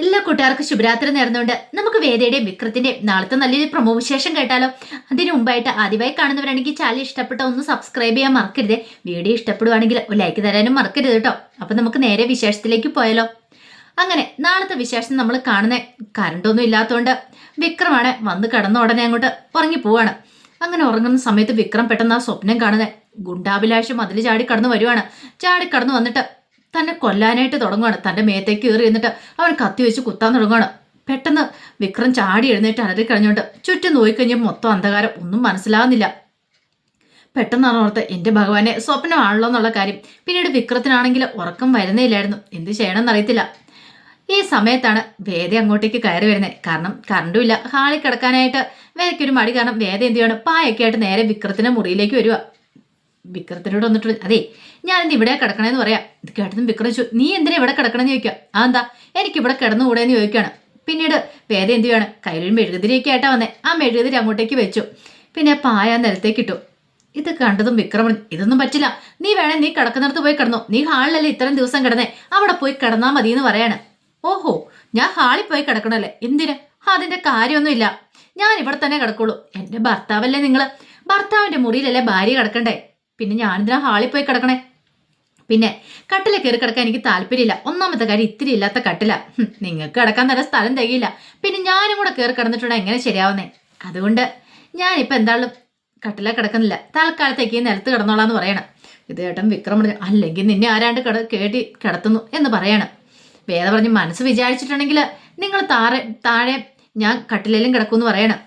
എല്ലാ കൂട്ടുകാർക്കും ശുഭരാത്രി നേർന്നുകൊണ്ട് നമുക്ക് വേദയുടെയും വിക്രത്തിന്റെയും നാളത്തെ നല്ലൊരു പ്രമോ വിശേഷം കേട്ടാലോ? അതിനു മുമ്പായിട്ട് ആദ്യമായി കാണുന്നവരാണെങ്കിൽ ചാനൽ ഇഷ്ടപ്പെട്ട ഒന്ന് സബ്സ്ക്രൈബ് ചെയ്യാൻ മറക്കരുത്. വീഡിയോ ഇഷ്ടപ്പെടുവാണെങ്കിൽ ഒരു ലൈക്ക് തരാനും മറക്കരുത് കേട്ടോ. അപ്പൊ നമുക്ക് നേരെ വിശേഷത്തിലേക്ക് പോയാലോ? അങ്ങനെ നാളത്തെ വിശേഷം നമ്മൾ കാണുന്ന കറണ്ടൊന്നും ഇല്ലാത്തതുകൊണ്ട് വിക്രമാണ് വന്ന് കിടന്ന ഉടനെ അങ്ങോട്ട് ഉറങ്ങി പോവാണ്. അങ്ങനെ ഉറങ്ങുന്ന സമയത്ത് വിക്രം പെട്ടെന്ന് ആ സ്വപ്നം കാണുന്നത്. ഗുണ്ടാഭിലാഷം അതിൽ ചാടി കടന്നു വരുവാണ്. ചാടി കടന്നു വന്നിട്ട് തന്നെ കൊല്ലാനായിട്ട് തുടങ്ങുകയാണ് തന്റെ മേത്തേക്ക് കയറി എന്നിട്ട് അവൻ കത്തി വെച്ച് കുത്താൻ തുടങ്ങുകയാണ് പെട്ടെന്ന് വിക്രം ചാടി എഴുന്നേറ്റ് അലറി കഴിഞ്ഞുകൊണ്ട് ചുറ്റും നോയിക്കഴിഞ്ഞാൽ മൊത്തം അന്ധകാരം ഒന്നും മനസ്സിലാകുന്നില്ല പെട്ടെന്നാണ് ഓർത്ത് എന്റെ ഭഗവാനെ സ്വപ്നമാണല്ലോ എന്നുള്ള കാര്യം. പിന്നീട് വിക്രത്തിനാണെങ്കിൽ ഉറക്കം വരുന്നേയില്ലായിരുന്നു. എന്ത് ചെയ്യണമെന്ന് അറിയത്തില്ല ഈ സമയത്താണ് വേദ അങ്ങോട്ടേക്ക് കയറി വരുന്നത്. കാരണം കറണ്ടും ഇല്ല. ഹാളിൽ കിടക്കാനായിട്ട് വേദയ്ക്കൊരു മടി. കാരണം വേദ എന്ത് ചെയ്യണം? പായൊക്കെ ആയിട്ട് നേരെ വിക്രത്തിന്റെ മുറിയിലേക്ക് വരിക വിക്രത്തിനോട് വന്നിട്ട് അതെ ഞാൻ ഇന്ന് ഇവിടെ കിടക്കണേന്ന് പറയാം. ഇത് കേട്ടതും വിക്രം ചോ നീ എന്തിനാ ഇവിടെ കിടക്കണമെന്ന് ചോദിക്കാം? ആ എന്താ എനിക്ക് ഇവിടെ കിടന്നുകൂടെ എന്ന് ചോദിക്കുകയാണ് പിന്നീട് വേദ എന്ത് ചെയ്യാണ് കയ്യിലൊരു മെഴുകുതിരിയൊക്കെ ആയിട്ടാ വന്നേ. ആ മെഴുകുതിരി അങ്ങോട്ടേക്ക് വെച്ചു. പിന്നെ പായ നിലത്തേക്ക് ഇട്ടു. ഇത് കണ്ടതും വിക്രമൻ ഇതൊന്നും പറ്റില്ല. നീ വേണേ നീ കിടക്കുന്നിടത്ത് പോയി കിടന്നു. നീ ഹാളിലല്ലേ ഇത്രയും ദിവസം കിടന്നേ? അവിടെ പോയി കിടന്നാ മതി എന്ന് പറയാണ്. ഓഹോ ഞാൻ ഹാളിൽ പോയി കിടക്കണല്ലേ? എന്തിന്? അതിന്റെ കാര്യമൊന്നുമില്ല. ഞാൻ ഇവിടെ തന്നെ കിടക്കുള്ളൂ. എന്റെ ഭർത്താവല്ലേ നിങ്ങൾ? ഭർത്താവിന്റെ മുറിയിലല്ലേ ഭാര്യ കിടക്കണ്ടേ? പിന്നെ ഞാനിതിനാ ഹാളിൽ പോയി കിടക്കണേ. പിന്നെ കട്ടില കയറി കിടക്കാൻ എനിക്ക് താല്പര്യമില്ല. ഒന്നാമത്തെ കാര്യം ഇത്തിരി ഇല്ലാത്ത കട്ടില. നിങ്ങൾക്ക് കിടക്കാൻ തന്നെ സ്ഥലം തികയില്ല. പിന്നെ ഞാനും കൂടെ കയറി കിടന്നിട്ടുണ്ടെ. എങ്ങനെ ശരിയാവുന്നേ? അതുകൊണ്ട് ഞാനിപ്പോൾ എന്താളും കട്ടില കിടക്കുന്നില്ല. തൽക്കാലത്തേക്ക് ഈ നിലത്ത് കിടന്നോളാന്ന് പറയണം. ഇത് ഏട്ടൻ വിക്രം അല്ലെങ്കിൽ നിന്നെ ആരാണ്ട് കിട കേട്ടി കിടത്തുന്നു എന്ന് പറയണം. വേദ പറഞ്ഞ് മനസ്സ് വിചാരിച്ചിട്ടുണ്ടെങ്കിൽ നിങ്ങൾ താഴെ താഴെ ഞാൻ കട്ടിലേലും കിടക്കുമെന്ന് പറയണം.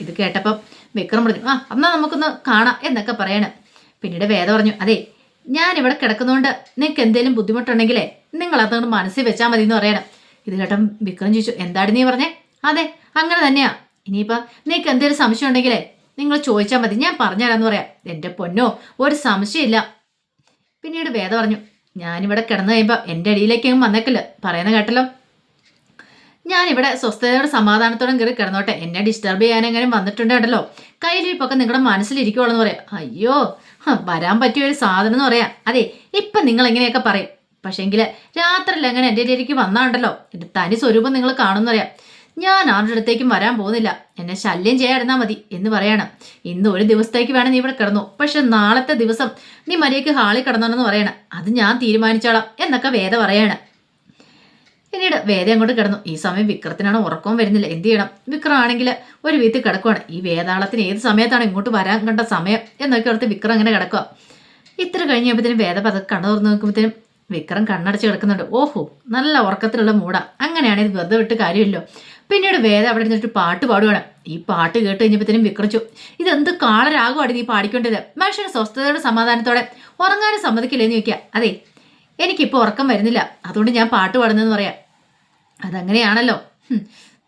ഇത് കേട്ടപ്പം വിക്രം പറഞ്ഞു ആ എന്നാൽ നമുക്കൊന്ന് കാണാം എന്നൊക്കെ പറയണം. പിന്നീട് വേദ പറഞ്ഞു അതെ ഞാൻ ഇവിടെ കിടക്കുന്നതുകൊണ്ട് നിങ്ങൾക്ക് എന്തെങ്കിലും ബുദ്ധിമുട്ടുണ്ടെങ്കിലേ നിങ്ങൾ അതുകൊണ്ട് മനസ്സിൽ വെച്ചാൽ മതി എന്ന് പറയണം. ഇത് കേട്ടം വിക്രം ചോദിച്ചു എന്താണ് നീ പറഞ്ഞേ? അതെ അങ്ങനെ തന്നെയാ. ഇനിയിപ്പോൾ നിങ്ങൾക്ക് എന്തെങ്കിലും സംശയം ഉണ്ടെങ്കിലേ നിങ്ങൾ ചോദിച്ചാൽ മതി ഞാൻ പറഞ്ഞുതരാമെന്ന് പറയാം. എന്റെ പൊന്നോ ഒരു സംശയമില്ല. പിന്നീട് വേദ പറഞ്ഞു ഞാനിവിടെ കിടന്നു കഴിയുമ്പോൾ എന്റെ അടിയിലേക്ക് വന്നേക്കില്ല പറയുന്ന കേട്ടല്ലോ? ഞാനിവിടെ സ്വസ്ഥതയോടെ സമാധാനത്തോടെ കയറി കിടന്നോട്ടെ. എന്നെ ഡിസ്റ്റർബ് ചെയ്യാനെങ്കിലും വന്നിട്ടുണ്ടല്ലോ കയ്യിലിരിപ്പൊക്കെ നിങ്ങളുടെ മനസ്സിലിരിക്കുവാണെന്ന് പറയാം. അയ്യോ വരാൻ പറ്റിയ ഒരു സാധനം എന്ന് പറയാം. അതെ ഇപ്പം നിങ്ങൾ എങ്ങനെയൊക്കെ പറയും. പക്ഷേങ്കിൽ രാത്രിയിൽ അങ്ങനെ എന്റെ ഇടയിലേക്ക് വന്നാണ്ടല്ലോ? എന്റെ തനി സ്വരൂപം നിങ്ങൾ കാണുമെന്ന് പറയാം. ഞാൻ ആരുടെ അടുത്തേക്കും വരാൻ പോകുന്നില്ല. എന്നെ ശല്യം ചെയ്യാതിരുന്നാൽ മതി എന്ന് പറയണം. ഇന്ന് ഒരു ദിവസത്തേക്ക് വേണം നീ ഇവിടെ കിടന്നു. പക്ഷെ നാളത്തെ ദിവസം നീ മര്യാദയ്ക്ക് ഹാളിൽ കിടന്നോണെന്ന് പറയണം. അത് ഞാൻ തീരുമാനിച്ചോളാം എന്നൊക്കെ വേദ പറയണം. പിന്നീട് വേദ അങ്ങോട്ട് കിടന്നു. ഈ സമയം വിക്രത്തിനാണ് ഉറക്കവും വരുന്നില്ല. എന്ത് ചെയ്യണം? വിക്രം ആണെങ്കിൽ ഒരു വീട്ടിൽ കിടക്കുവാണ്. ഈ വേതാളത്തിന് ഏത് സമയത്താണ് ഇങ്ങോട്ട് വരാൻ കണ്ട സമയം എന്നൊക്കെ ഓർത്ത് വിക്രം അങ്ങനെ കിടക്കുക ഇത്ര കഴിഞ്ഞപ്പോഴത്തേനും വേദ പതക്കെ കണ്ണു തുറന്ന് നോക്കുമ്പോഴത്തേനും വിക്രം കണ്ണടച്ച് കിടക്കുന്നുണ്ട്. ഓഹോ നല്ല ഉറക്കത്തിലുള്ള മൂടാ അങ്ങനെയാണെങ്കിൽ ഇത് വെറുതെ വിട്ട് കാര്യമില്ലോ. പിന്നീട് വേദ അവിടെ ഇരുന്നിട്ട് പാട്ട് പാടുവാണ്. ഈ പാട്ട് കേട്ട് കഴിഞ്ഞപ്പോഴത്തേനും വിക്രച്ചു ഇതെന്ത് കാളരാകുവാണ് നീ പാടിക്കൊണ്ടത് മനുഷ്യന് സ്വസ്ഥതയുടെ സമാധാനത്തോടെ ഉറങ്ങാനും സമ്മതിക്കില്ലെന്ന് ചോദിക്കുക അതെ എനിക്കിപ്പോൾ ഉറക്കം വരുന്നില്ല. അതുകൊണ്ട് ഞാൻ പാട്ട് പാടുന്നതെന്ന് പറയാം. അതങ്ങനെയാണല്ലോ.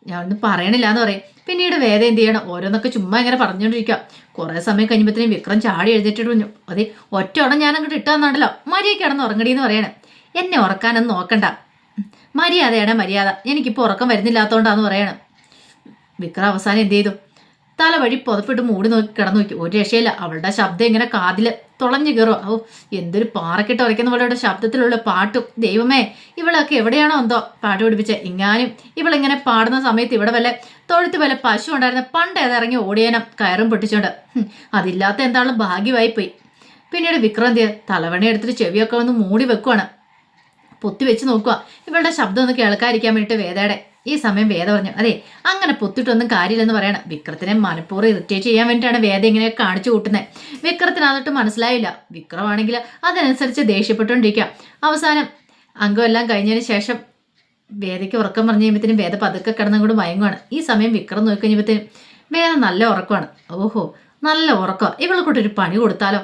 ഞാൻ ഒന്നും പറയണില്ല എന്ന് പറയും. പിന്നീട് വേദ എന്ത് ചെയ്യണം? ഓരോന്നൊക്കെ ചുമ്മാ ഇങ്ങനെ പറഞ്ഞുകൊണ്ടിരിക്കുക കുറേ സമയം കഴിഞ്ഞപ്പോഴത്തേനും വിക്രം ചാടി എഴുതിയിട്ട് പറഞ്ഞു അതെ ഒറ്റ ഉടൻ ഞാൻ അങ്ങോട്ട് ഇട്ടാന്നുണ്ടല്ലോ മര്യാദ ഉറങ്ങടി എന്ന് പറയണം. എന്നെ ഉറക്കാനൊന്നും നോക്കണ്ട. മര്യാദയാണ് മര്യാദ. എനിക്കിപ്പോൾ ഉറക്കം വരുന്നില്ലാത്തതുകൊണ്ടാന്ന് പറയണം. വിക്രം അവസാനം എന്ത് ചെയ്തു? തല വഴി പുതപ്പിട്ട് മൂടി നോക്കി കിടന്നു നോക്കി. ഒരു രക്ഷയില്ല. അവളുടെ ശബ്ദം ഇങ്ങനെ കാതിൽ തുളഞ്ഞു കയറും. ഓ എന്തൊരു പാറക്കിട്ട് ഉറയ്ക്കുന്ന പോലെയുള്ള ശബ്ദത്തിലുള്ള പാട്ടും. ദൈവമേ ഇവളൊക്കെ എവിടെയാണോ എന്തോ പാട്ട് പിടിപ്പിച്ച ഇങ്ങാനും ഇവളിങ്ങനെ പാടുന്ന സമയത്ത് ഇവിടെ വല്ല തൊഴുത്ത് വല്ല പശു ഉണ്ടായിരുന്ന പണ്ട് ഏതിറങ്ങി ഓടിയനം കയറും പൊട്ടിച്ചോണ്ട്. അതില്ലാത്ത എന്താളും ഭാഗ്യമായി പോയി. പിന്നീട് വിക്രാന്തി തലവണി എടുത്തിട്ട് ചെവിയൊക്കെ ഒന്ന് മൂടി വെക്കുവാണ്. പൊത്തി വെച്ച് നോക്കുക ഇവളുടെ ശബ്ദം ഒന്ന് കേൾക്കാതിരിക്കാൻ വേണ്ടിയിട്ട് വേദയുടെ ഈ സമയം വേദ പറഞ്ഞു അതെ അങ്ങനെ പൊത്തിട്ടൊന്നും കാര്യമില്ലെന്ന് പറയണം. വിക്രത്തിനെ മനഃപൂർവം ഇറിറ്റേറ്റ് ചെയ്യാൻ വേണ്ടിയിട്ടാണ് വേദ ഇങ്ങനെ കാണിച്ചു കൂട്ടുന്നത് വിക്രത്തിന് അതൊട്ട് മനസ്സിലായില്ല. വിക്രമാണെങ്കിൽ അതനുസരിച്ച് ദേഷ്യപ്പെട്ടുകൊണ്ടിരിക്കുക അവസാനം അംഗമെല്ലാം കഴിഞ്ഞതിന് ശേഷം വേദയ്ക്ക് ഉറക്കം പറഞ്ഞു കഴിയുമ്പോഴത്തേനും വേദ പതുക്കെ കിടന്നും കൂടി മയങ്ങുവാണ്. ഈ സമയം വിക്രം നോക്കി കഴിഞ്ഞപ്പോഴത്തേനും വേദ നല്ല ഉറക്കമാണ്. ഓഹോ നല്ല ഉറക്കം. ഇവളെ കൂട്ടൊരു പണി കൊടുത്താലോ?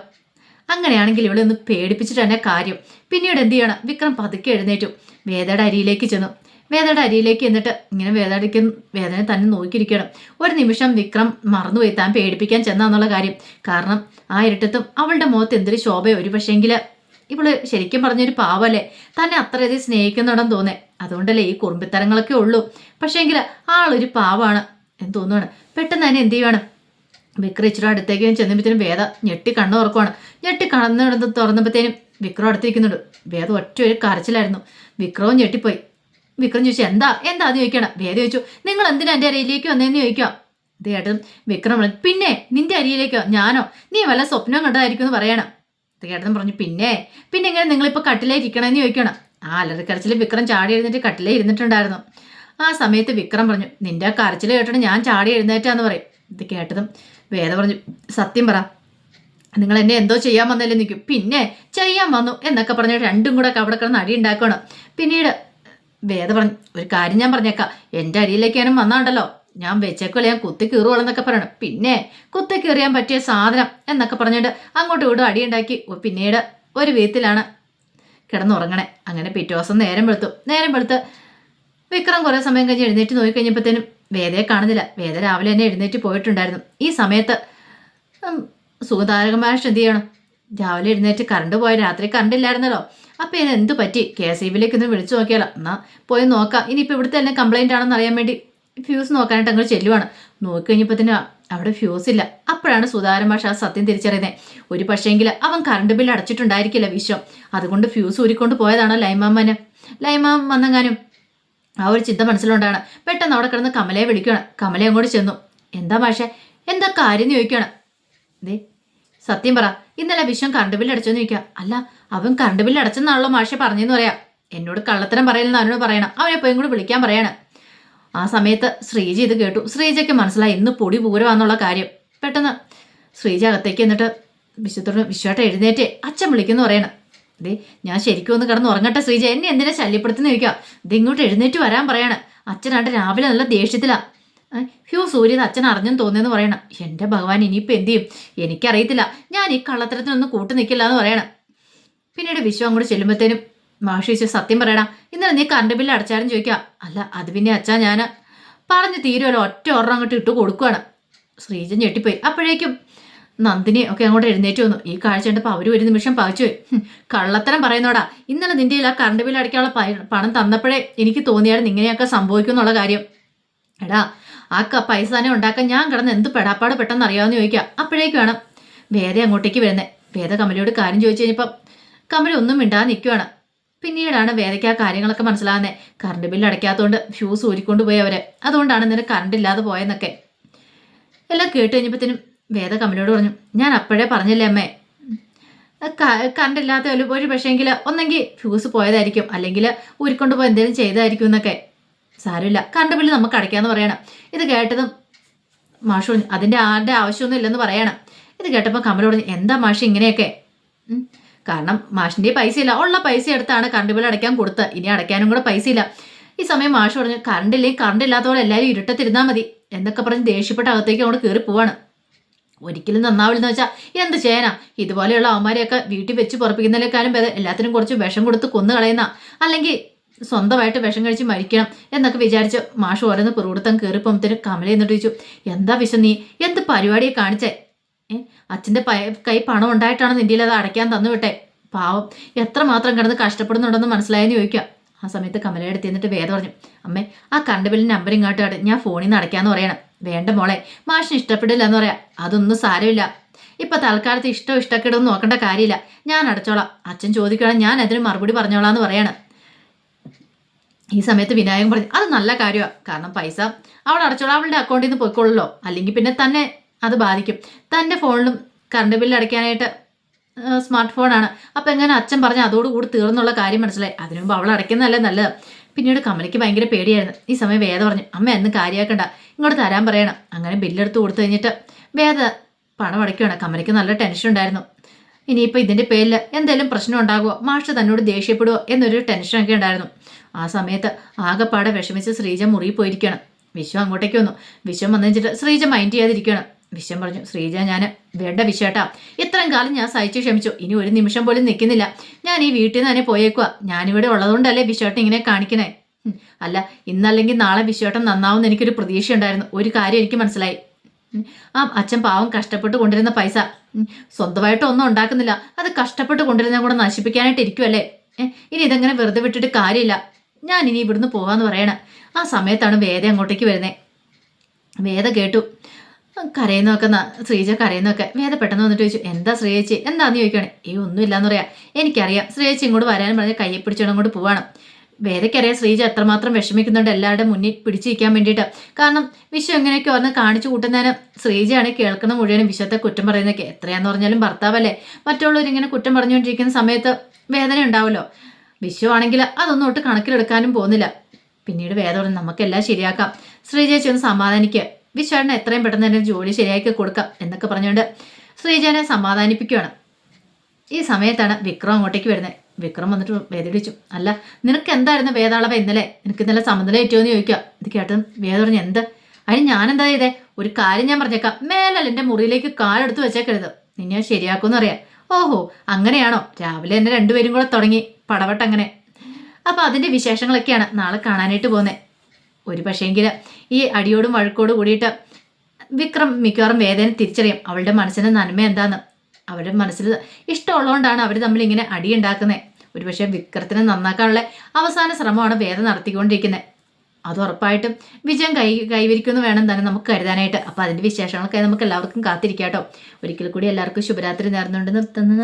അങ്ങനെയാണെങ്കിൽ ഇവളെ ഒന്ന് പേടിപ്പിച്ചിട്ട് തന്നെ കാര്യം. പിന്നീട് എന്ത് ചെയ്യണം? വിക്രം പതുക്കെ എഴുന്നേറ്റു. വേദയുടെ അരിയിലേക്ക് ചെന്നു. വേദയുടെ അരിയിലേക്ക് എന്നിട്ട് ഇങ്ങനെ വേദയ്ക്ക് വേദന തന്നെ നോക്കിയിരിക്കണം ഒരു നിമിഷം വിക്രം മറന്നുപോയി. താൻ പേടിപ്പിക്കാൻ ചെന്നാന്നുള്ള കാര്യം. കാരണം ആ ഇരട്ടത്തും അവളുടെ മുഖത്ത് എന്തൊരു ശോഭയോ. ഒരു പക്ഷേങ്കിൽ ഇവൾ ശരിക്കും പറഞ്ഞൊരു പാവല്ലേ. തന്നെ അത്രയധികം സ്നേഹിക്കുന്നുണ്ടെന്ന് തോന്നേ. അതുകൊണ്ടല്ലേ ഈ കുറുമ്പിത്തരങ്ങളൊക്കെ ഉള്ളൂ. പക്ഷേങ്കിൽ ആളൊരു പാവാണ് എന്ന് തോന്നുവാണ്. പെട്ടെന്ന് തന്നെ എന്ത് ചെയ്യുവാണ്? വിക്രം ഇച്ചിരി അടുത്തേക്ക് ചെന്നപ്പോഴത്തേനും വേദ ഞെട്ടി കണ്ണു തുറക്കുവാണ്. ഞെട്ടി കണ്ണു തുറന്നപ്പോഴത്തേനും വിക്രം അടുത്തിരിക്കുന്നുണ്ട് വേദ ഒറ്റ ഒരു കരച്ചിലായിരുന്നു. വിക്രവും ഞെട്ടിപ്പോയി. വിക്രം ചോദിച്ചു എന്താ? എന്താ? എന്താന്ന് ചോദിക്കണം വേദ ചോദിച്ചു നിങ്ങൾ എന്തിനാ എന്റെ അരയിലേക്ക് വന്നതെന്ന് ചോദിക്കാം കേട്ടതും വിക്രം പിന്നെ നിന്റെ അരിയിലേക്കോ ഞാനോ? നീ വല്ല സ്വപ്നം കണ്ടതായിരിക്കും എന്ന് പറയണം. കേട്ടതും പറഞ്ഞു പിന്നെ? പിന്നെ എങ്ങനെ നിങ്ങളിപ്പോൾ കട്ടിലേ ഇരിക്കണമെന്ന് ചോദിക്കണം ആ അലറിക്കരച്ചിൽ വിക്രം ചാടി എഴുന്നേറ്റ് കട്ടിലേ ഇരുന്നിട്ടുണ്ടായിരുന്നു. ആ സമയത്ത് വിക്രം പറഞ്ഞു നിന്റെ കരച്ചിൽ കേട്ടിട്ട് ഞാൻ ചാടി എഴുന്നേറ്റാന്ന് പറയും. ഇത് കേട്ടതും വേദ പറഞ്ഞു സത്യം പറ നിങ്ങൾ എന്നെ എന്തോ ചെയ്യാൻ വന്നല്ലേ നിൽക്കും പിന്നെ ചെയ്യാൻ വന്നു എന്നൊക്കെ പറഞ്ഞ് രണ്ടും കൂടെ അവിടെ കിടന്ന് അടി ഉണ്ടാക്കണം പിന്നീട് വേദ പറഞ്ഞു ഒരു കാര്യം ഞാൻ പറഞ്ഞേക്കാം. എന്റെ അരിയിലേക്കാനും വന്നാണ്ടല്ലോ. ഞാൻ വെച്ചേക്കോലെ ഞാൻ കുത്തി കീറുവോളെന്നൊക്കെ പറയണം. പിന്നെ കുത്തി കീറിയാൻ പറ്റിയ സാധനം എന്നൊക്കെ പറഞ്ഞിട്ട് അങ്ങോട്ടും ഇങ്ങോട്ടും അടിയുണ്ടാക്കി പിന്നീട് ഒരു വീട്ടിലാണ് കിടന്നുറങ്ങണേ. അങ്ങനെ പിറ്റേ ദിവസം നേരം വെളുത്തു. നേരം വെളുത്ത് വിക്രം കുറേ സമയം കഴിഞ്ഞ് എഴുന്നേറ്റ് നോക്കി കഴിഞ്ഞപ്പോഴത്തേനും വേദയെ കാണുന്നില്ല. വേദ രാവിലെ തന്നെ എഴുന്നേറ്റ് പോയിട്ടുണ്ടായിരുന്നു. ഈ സമയത്ത് സുഖതാരകമായ എന്ത് ചെയ്യണം? രാവിലെ എഴുന്നേറ്റ് കറണ്ട് പോയ രാത്രി കറണ്ട് അപ്പം ഇതിന് എന്ത് പറ്റി? കെ എസ് ഇ ബിയിലേക്ക് ഒന്ന് വിളിച്ചു നോക്കിയാലോ. എന്നാൽ പോയി നോക്കാം. ഇനിയിപ്പോൾ ഇവിടുത്തെ തന്നെ കംപ്ലൈന്റ് ആണെന്ന് അറിയാൻ വേണ്ടി ഫ്യൂസ് നോക്കാനായിട്ട് അങ്ങോട്ട് ചെല്ലുവാണ്. നോക്കി കഴിഞ്ഞപ്പോൾ തന്നെ അവിടെ ഫ്യൂസ് ഇല്ല. അപ്പോഴാണ് സുധാരൻ മാഷ ആ സത്യം തിരിച്ചറിയുന്നത് ഒരു പക്ഷേങ്കിൽ അവൻ കറണ്ട് ബില്ല് അടച്ചിട്ടുണ്ടായിരിക്കില്ല വിശ്വം. അതുകൊണ്ട് ഫ്യൂസ് ഊരിക്കൊണ്ട് പോയതാണോ ലൈമാമ്മന്. ലൈമാം വന്നെങ്ങാനും? ആ ഒരു ചിന്ത മനസ്സിലുണ്ടാണ്. പെട്ടെന്ന് അവിടെ കിടന്ന് കമലയെ വിളിക്കുകയാണ്. കമല അങ്ങോട്ട് ചെന്നു. എന്താ മാഷെ? എന്താ കാര്യം എന്ന് ചോദിക്കുകയാണ്. ദേ സത്യം പറ ഇന്നലെ വിശ്വം കറണ്ട് ബില്ല് അടച്ചെന്ന് ചോദിക്കുക അല്ല അവൻ കറണ്ട് ബില്ല് അടച്ചെന്നാണല്ലോ മാഷെ പറഞ്ഞെന്ന് പറയാം. എന്നോട് കള്ളത്തരം പറയില്ലെന്ന് അവനോട് പറയണം. അവനെ പോയി കൂടി വിളിക്കാൻ പറയാണ്. ആ സമയത്ത് ശ്രീജ ഇത് കേട്ടു. ശ്രീജയ്ക്ക് മനസ്സിലായി ഇന്ന് പൊടി പൂരമാന്നുള്ള കാര്യം. പെട്ടെന്ന് ശ്രീജ അകത്തേക്ക് എന്നിട്ട് വിശ്വത്തോട് വിശ്വട്ടെ എഴുന്നേറ്റ് അച്ഛൻ വിളിക്കുന്നു പറയണം. ദേ ഞാൻ ശരിക്കും ഒന്ന് കിടന്ന് ഉറങ്ങട്ടെ ശ്രീജ. എന്നെ എന്തിനാ ശല്യപ്പെടുത്തുന്ന ചോദിക്കാം. ഇത് ഇങ്ങോട്ട് എഴുന്നേറ്റ് വരാൻ പറയാണ്. അച്ഛനാണ്ട് രാവിലെ നല്ല ദേഷ്യത്തിലാ. ഹ്യൂ സൂര്യൻ അച്ഛൻ അറിഞ്ഞെന്ന് തോന്നിയെന്ന് പറയണം. എന്റെ ഭഗവാൻ ഇനിയിപ്പോൾ എന്ത് ചെയ്യും? എനിക്കറിയത്തില്ല. ഞാൻ ഈ കള്ളത്തരത്തിനൊന്നും കൂട്ടു നിൽക്കില്ല എന്ന് പറയണം. പിന്നീട് വിശ്വം അങ്ങോട്ട് ചെല്ലുമ്പോഴത്തേനും മാഷി സത്യം പറയടാ ഇന്നലെ നീ കറണ്ട് ബില്ല് അടച്ചാലും ചോദിക്കാം. അല്ല അത് പിന്നെ അച്ഛാ ഞാൻ പറഞ്ഞ് തീരുമല്ലോ ഒറ്റ ഓർഡർ അങ്ങോട്ട് ഇട്ട് കൊടുക്കുകയാണ് ശ്രീജൻ ഞെട്ടിപ്പോയി. അപ്പോഴേക്കും നന്ദിനി ഒക്കെ അങ്ങോട്ട് എഴുന്നേറ്റ് വന്നു. ഈ കാഴ്ച കണ്ടപ്പോൾ അവർ ഒരു നിമിഷം പകച്ചുപോയി കള്ളത്തരം പറയുന്നോടാ ഇന്നലെ നിന്റെ ആ കറണ്ട് ബില്ല് അടയ്ക്കാനുള്ള പണം തന്നപ്പോഴേ എനിക്ക് തോന്നിയായിരുന്നു ഇങ്ങനെയൊക്കെ സംഭവിക്കും എന്നുള്ള കാര്യം. എടാ ആ പൈസ തന്നെ ഉണ്ടാക്കാൻ ഞാൻ കിടന്ന് എന്ത് പെടാപ്പാട് പെട്ടെന്ന് അറിയാമെന്ന് ചോദിക്കുക അപ്പോഴേക്കാണ് വേദ അങ്ങോട്ടേക്ക് വരുന്നത് വേദ കമലയോട് കാര്യം ചോദിച്ചു കഴിഞ്ഞപ്പം കമല ഒന്നും മിണ്ടാതെ നിൽക്കുവാണ് പിന്നീടാണ് വേദയ്ക്ക് ആ കാര്യങ്ങളൊക്കെ മനസ്സിലാകുന്നത് കറണ്ട് ബില്ല് അടയ്ക്കാത്തതുകൊണ്ട് ഫ്യൂസ് ഊരിക്കൊണ്ട് പോയി അവരെ. അതുകൊണ്ടാണ് ഇന്നലെ കറണ്ട് ഇല്ലാതെ പോയെന്നൊക്കെ. എല്ലാം കേട്ട് കഴിഞ്ഞപ്പോഴത്തേനും വേദ കമലിയോട് പറഞ്ഞു ഞാൻ അപ്പോഴേ പറഞ്ഞില്ലേ അമ്മേ? കറണ്ട് ഇല്ലാത്ത ഒരു പക്ഷേങ്കിൽ ഒന്നെങ്കിൽ ഫ്യൂസ് പോയതായിരിക്കും. അല്ലെങ്കിൽ ഊരിക്കൊണ്ട് പോയി എന്തെങ്കിലും ചെയ്തായിരിക്കും എന്നൊക്കെ. സാരമില്ല. കറണ്ട് ബില്ല് നമുക്ക് അടയ്ക്കാമെന്ന് പറയണം. ഇത് കേട്ടതും മാഷു അതിന്റെ ആരുടെ ആവശ്യമൊന്നും ഇല്ലെന്ന് പറയണം. ഇത് കേട്ടപ്പോൾ കമലോട് എന്താ മാഷി ഇങ്ങനെയൊക്കെ? കാരണം മാഷിന്റെ പൈസ ഇല്ല ഉള്ള പൈസ എടുത്താണ് കറണ്ട് ബില്ല് അടയ്ക്കാൻ കൊടുത്തത് ഇനി അടയ്ക്കാനും കൂടെ പൈസ ഇല്ല ഈ സമയം മാഷ് പറഞ്ഞു കറണ്ട് ഇല്ലെങ്കിൽ കറണ്ട് ഇല്ലാത്തവളെ എല്ലാവരും ഇരുട്ടത്തിരുന്നാൽ മതി. എന്നൊക്കെ പറഞ്ഞ് ദേഷ്യപ്പെട്ട അകത്തേക്ക് അങ്ങോട്ട് കയറി പോവാണ്. ഒരിക്കലും നന്നാവില്ലെന്ന് വെച്ചാൽ എന്ത് ചെയ്യാനാ? ഇതുപോലെയുള്ള അവന്മാരെയൊക്കെ വീട്ടിൽ വെച്ച് പുറപ്പിക്കുന്നതിനേക്കാളും എല്ലാത്തിനും കുറച്ച് വിഷം കൊടുത്ത് കൊന്നു കളയുന്ന അല്ലെങ്കിൽ സ്വന്തമായിട്ട് വിഷം കഴിച്ച് മരിക്കണം എന്നൊക്കെ വിചാരിച്ച് മാഷ് ഓരോന്ന് പുറകുടുത്തം കയറിപ്പോമ്പത്തിന് കമല എന്നിട്ട് ചോദിച്ചു എന്താ വിഷം നീ? എന്ത് പരിപാടിയെ കാണിച്ചേ? അച്ഛന്റെ കൈ പണം ഉണ്ടായിട്ടാണ് നിന്റെ അത് അടയ്ക്കാൻ തന്നു വിട്ടെ പാവം എത്ര മാത്രം കിടന്ന് കഷ്ടപ്പെടുന്നുണ്ടെന്ന് മനസ്സിലായെന്ന് ചോദിക്കാം ആ സമയത്ത് കമലയുടെ എന്നിട്ട് വേദ പറഞ്ഞു അമ്മേ ആ കറണ്ട് ബില്ലിന്റെ നമ്പർ ഇങ്ങോട്ട് ഞാൻ ഫോണിൽ നിന്ന് അടയ്ക്കാന്ന് പറയണം. വേണ്ട മോളെ മാഷിന് ഇഷ്ടപ്പെടില്ല എന്ന് പറയാം. അതൊന്നും സാരമില്ല. ഇപ്പൊ തൽക്കാലത്ത് ഇഷ്ടം ഇഷ്ടക്കേടൊന്നും നോക്കേണ്ട കാര്യമില്ല. ഞാൻ അടച്ചോളാം. അച്ഛൻ ചോദിക്കണം ഞാൻ അതിന് മറുപടി പറഞ്ഞോളാം എന്ന് പറയാണ്. ഈ സമയത്ത് വിനായകൻ പറഞ്ഞു അത് നല്ല കാര്യമാണ് കാരണം പൈസ അവൾ അടച്ചോളാം. അവളുടെ അക്കൗണ്ടിൽ നിന്ന് പോയിക്കൊള്ളല്ലോ. അല്ലെങ്കിൽ പിന്നെ തന്നെ അത് ബാധിക്കും. തന്റെ ഫോണിലും കറണ്ട് ബില്ല് അടയ്ക്കാനായിട്ട് സ്മാർട്ട് ഫോണാണ് അപ്പം എങ്ങനെ അച്ഛൻ പറഞ്ഞ അതോടുകൂടി തീർന്നുള്ള കാര്യം മനസ്സിലായി. അതിനു മുമ്പ് അവൾ അടയ്ക്കുന്നതല്ലേ നല്ലത്. പിന്നീട് കമലയ്ക്ക് ഭയങ്കര പേടിയായിരുന്നു. ഈ സമയം വേദ പറഞ്ഞു അമ്മ എന്ന് കാര്യമാക്കണ്ട ഇങ്ങോട്ട് തരാൻ പറയണം. അങ്ങനെ ബില്ലെടുത്ത് കൊടുത്തു കഴിഞ്ഞിട്ട് വേദ പണം അടയ്ക്കുകയാണ് കമലയ്ക്ക് നല്ല ടെൻഷൻ ഉണ്ടായിരുന്നു. ഇനിയിപ്പോൾ ഇതിന്റെ പേരിൽ എന്തെങ്കിലും പ്രശ്നം ഉണ്ടാകുമോ മാഷ് തന്നോട് ദേഷ്യപ്പെടുമോ എന്നൊരു ടെൻഷനൊക്കെ ഉണ്ടായിരുന്നു. ആ സമയത്ത് ആകെപ്പാടെ വിഷമിച്ച് ശ്രീജ മുറിയിൽ പോയിരിക്കണം വിശ്വം അങ്ങോട്ടേക്ക് വന്നു. വിശ്വം വന്നു വെച്ചിട്ട് ശ്രീജ മൈൻഡ് ചെയ്യാതിരിക്കണം വിശ്വം പറഞ്ഞു ശ്രീജ ഞാൻ വേണ്ട വിശ്വേട്ടാ. ഇത്രയും കാലം ഞാൻ സഹിച്ചു ക്ഷമിച്ചു. ഇനി ഒരു നിമിഷം പോലും നിൽക്കുന്നില്ല. ഞാൻ ഈ വീട്ടിൽ നിന്ന് തന്നെ പോയേക്കുക ഞാനിവിടെ ഉള്ളതുകൊണ്ടല്ലേ വിശ്വേട്ടൻ ഇങ്ങനെ കാണിക്കണേ? അല്ല ഇന്നല്ലെങ്കിൽ നാളെ വിശ്വേട്ടൻ നന്നാവുമെന്ന് എനിക്കൊരു പ്രതീക്ഷ ഉണ്ടായിരുന്നു ഒരു കാര്യം എനിക്ക് മനസ്സിലായി. ആ അച്ഛൻ പാവം കഷ്ടപ്പെട്ട് കൊണ്ടിരുന്ന പൈസ. സ്വന്തമായിട്ട് ഒന്നും ഉണ്ടാക്കുന്നില്ല. അത് കഷ്ടപ്പെട്ട് കൊണ്ടിരുന്ന കൂടെ നശിപ്പിക്കാനായിട്ട് ഇരിക്കുമല്ലേ ഇനി ഇതെങ്ങനെ വെറുതെ വിട്ടിട്ട് കാര്യമില്ല. ഞാൻ ഇനി ഇവിടുന്ന് പോകാന്ന് പറയണ. ആ സമയത്താണ് വേദ അങ്ങോട്ടേക്ക് വരുന്നത് വേദ കേട്ടു. കരയുന്നൊക്കെ ശ്രീജ കരയുന്നൊക്കെ വേദ പെട്ടെന്ന് വന്നിട്ട് ചോദിച്ചു എന്താ ശ്രീയേച്ചി? എന്താന്ന് ചോദിക്കണേ ഏ ഒന്നുമില്ലാന്ന് പറയാ. എനിക്കറിയാം. ശ്രീയേച്ചി ഇങ്ങോട്ട് വരാനും പറഞ്ഞ കയ്യെ പിടിച്ചോണ്ട് അങ്ങോട്ട് പോവാണ്. വേദയ്ക്കറിയാം ശ്രീജ എത്രമാത്രം വിഷമിക്കുന്നുണ്ട് എല്ലാവരുടെ മുന്നിൽ പിടിച്ചിരിക്കാൻ വേണ്ടിയിട്ട്. കാരണം വിശ്വം എങ്ങനെയൊക്കെ ഓർന്ന് കാണിച്ചു കൂട്ടുന്നതിന് ശ്രീജയാണ് കേൾക്കുന്ന മുഴുവനും വിശ്വത്തെ കുറ്റം പറയുന്നതൊക്കെ. എത്രയാന്ന് പറഞ്ഞാലും ഭർത്താവല്ലേ. മറ്റുള്ളവരിങ്ങനെ കുറ്റം പറഞ്ഞുകൊണ്ടിരിക്കുന്ന സമയത്ത് വേദന ഉണ്ടാവുമല്ലോ. വിശ്വമാണെങ്കിൽ അതൊന്നും ഒട്ട് കണക്കിലെടുക്കാനും പോകുന്നില്ല. പിന്നീട് വേദ പറഞ്ഞു നമുക്കെല്ലാം ശരിയാക്കാം. ശ്രീജേച്ചി ഒന്ന് സമാധാനിക്കുക വിശ്വേട്ടനെ എത്രയും പെട്ടെന്ന് തന്നെ ജോലി ശരിയാക്കി കൊടുക്കാം എന്നൊക്കെ പറഞ്ഞുകൊണ്ട് ശ്രീജനെ സമാധാനിപ്പിക്കുകയാണ് ഈ സമയത്താണ് വിക്രം അങ്ങോട്ടേക്ക് വരുന്നത്. വിക്രം വന്നിട്ട് വേദടിച്ചു അല്ല നിനക്ക് എന്തായിരുന്നു വേദാളവ ഇന്നലെ? നിനക്ക് ഇന്നലെ സമനില ഏറ്റവും എന്ന് ചോദിക്കുക. ഇത് കേട്ടത് വേദ പറഞ്ഞു എന്ത്? അതിന് ഞാൻ എന്താ ചെയ്തേ? ഒരു കാര്യം ഞാൻ പറഞ്ഞേക്കാം. മേലല്ല എന്റെ മുറിയിലേക്ക് കാലെടുത്ത് വെച്ചേക്കരുത്. നിന്നെ ശരിയാക്കുമെന്ന് അറിയാം. ഓഹോ അങ്ങനെയാണോ? രാവിലെ എന്നെ രണ്ടുപേരും കൂടെ തുടങ്ങി. പടവട്ടം അങ്ങനെ അപ്പോൾ അതിന്റെ വിശേഷങ്ങളൊക്കെയാണ് നാളെ കാണാനായിട്ട് പോകുന്നത് ഒരു പക്ഷേങ്കിൽ ഈ അടിയോടും വഴക്കോടും കൂടിയിട്ട് വിക്രം മിക്കവാറും വേദന തിരിച്ചറിയും അവളുടെ മനസ്സിന് നന്മ എന്താന്ന്. അവരുടെ മനസ്സിൽ ഇഷ്ടമുള്ളതുകൊണ്ടാണ് അവർ തമ്മിൽ ഇങ്ങനെ അടിയുണ്ടാക്കുന്നത് ഒരുപക്ഷെ വിക്രത്തിനെ നന്നാക്കാനുള്ള അവസാന ശ്രമമാണ് വേദ നടത്തിക്കൊണ്ടിരിക്കുന്നത് അത് ഉറപ്പായിട്ടും വിജയം കൈ കൈവരിക്കുമെന്ന് വേണം തന്നെ നമുക്ക് കരുതാനായിട്ട്. അപ്പോൾ അതിന്റെ വിശേഷങ്ങളൊക്കെ നമുക്ക് എല്ലാവർക്കും കാത്തിരിക്കാം കേട്ടോ ഒരിക്കൽ കൂടി എല്ലാവർക്കും ശുഭരാത്രി നേർന്നുകൊണ്ട് നിർത്തുന്നത്